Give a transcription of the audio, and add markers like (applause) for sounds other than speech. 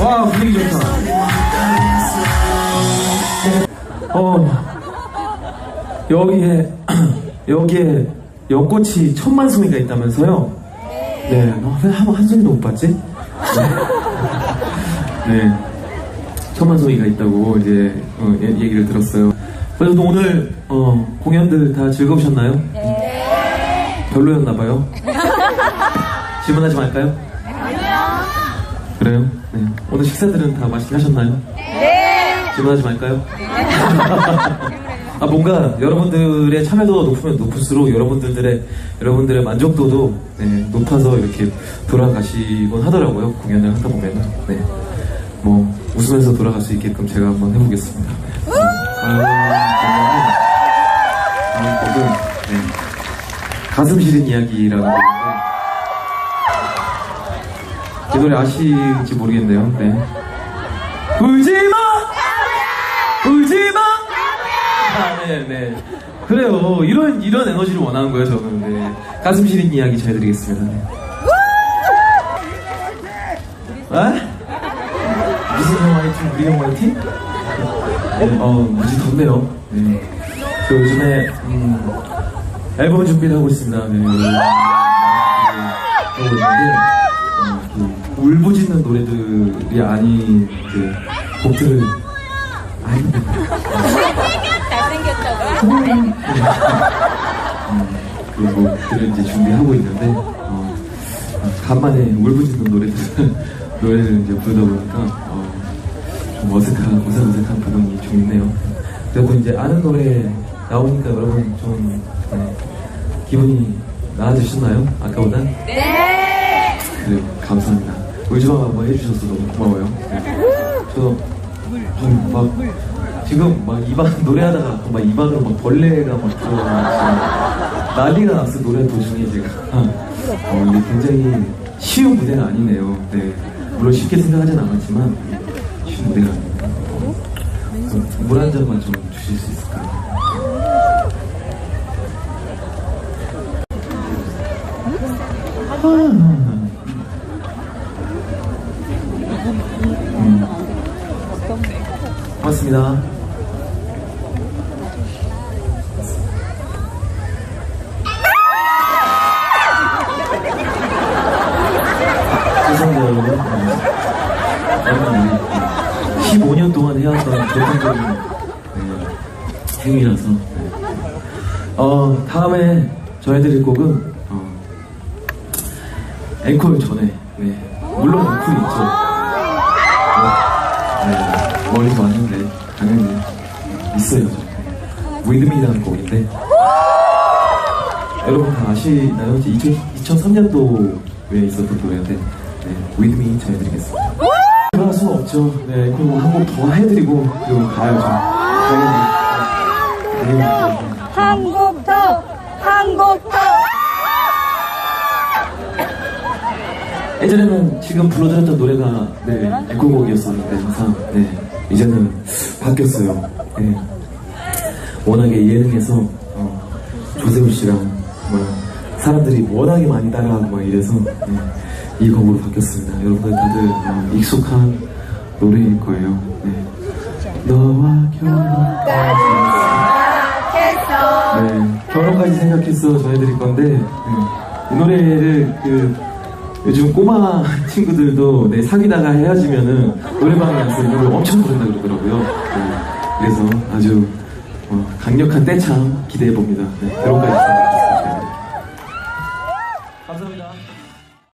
와 분위기 좋다. 어 여기에 (clears throat) 여기에 연꽃이 천만 송이가 있다면서요? 네. 어, 왜 한번 한 송이도 못 봤지? 네. 네. 천만 송이가 있다고 이제 어, 예- 얘기를 들었어요. 그래서 오늘 어, 공연들 다 즐거우셨나요? 네. 별로였나봐요. (laughs) 질문하지 말까요? 그래요? 네. 오늘 식사들은 다 맛있게 하셨나요? 네. 질문하지 말까요? (laughs) 아 뭔가 여러분들의 참여도가 높으면 높을수록 여러분들의 여러분들의 만족도도 네, 높아서 이렇게 돌아가시곤 하더라고요 공연을 하다 보면은 네. 뭐 웃으면서 돌아갈 수 있게끔 제가 한번 해보겠습니다. 네. 다음 곡은 다음 곡은 네. 가슴 시린 이야기라는 곡인데 이 노래 아실지 모르겠네요. 네. 울지 마, 울지 마. 아, 네, 네. 그래요. 이런 이런 에너지를 원하는 거예요, 저는. 네. 가슴 시린 이야기 전해드리겠습니다. 네. 아? 무슨 형 화이팅? 우리 형 화이팅? 네, 어, 무지 덥네요. 네. 저 요즘에 음, 앨범 준비를 하고 있습니다. 네. 네. 하고 있는데 어, 그 울부짖는 노래들이 아닌 그 곡들을 아니 그 곡들을 이제 준비하고 있는데 어, 간만에 울부짖는 노래들 (laughs) 노래를 이제 부르다 보니까 어, 좀 어색한 어색어색한 부분이 좀 있네요. 그래도 이제 아는 노래 나오니까 여러분 좀 네, 기분이 나아지셨나요? 아까보다? 네. 그래요. 감사합니다. 울지마 한번 해주셔서 너무 고마워요. 네. 저도 좀막 지금 막 입안 (laughs) 노래하다가 막 입안으로 막 벌레가 막 들어가서 난리가 났어 노래 도중에 제가 어, 이게 굉장히 쉬운 무대는 아니네요. 네. 물론 쉽게 생각하진 않았지만 쉬운 무대가 아니에요. 물한 잔만 좀 주실 수 있을까요? 음. 고맙습니다. 죄송합니다, 여러분. 네. 15년 동안 해왔던 보통적인 네, 행위라서. 네. 어, 다음에 전해드릴 곡은, 어, 앵콜 전에, 네. 물론 앵콜이 있죠. 네, 멀리서 왔는데 당연히 있어요. 위드미라는 곡인데 여러분 다 아시나요? 2003년도에 있었던 노래인데 네, 위드미 전해드리겠습니다. 들어갈 수는 없죠. 네, 그리고 한 곡 더 해드리고 그리고 가야죠. 당연히. 네, 한국 더 한국 더 예전에는 지금 불러드렸던 노래가 네, 애국곡이었었는데 항상 네, 이제는 바뀌었어요. 네. 워낙에 예능에서 어, 조세호 씨랑 뭐 사람들이 워낙에 많이 따라하고 막 이래서 네, 이 곡으로 바뀌었습니다. 여러분들 다들 어, 익숙한 노래일 거예요. 네. 너와 결혼까지 네, 결혼까지 생각해서 전해드릴 건데 네, 이 노래를 그 요즘 꼬마 친구들도 네, 사귀다가 헤어지면은 노래방에 가서 이 노래 엄청 부른다 그러더라고요. 네, 그래서 아주 어, 강력한 떼창 기대해 봅니다. 네, 결혼까지 있습니다.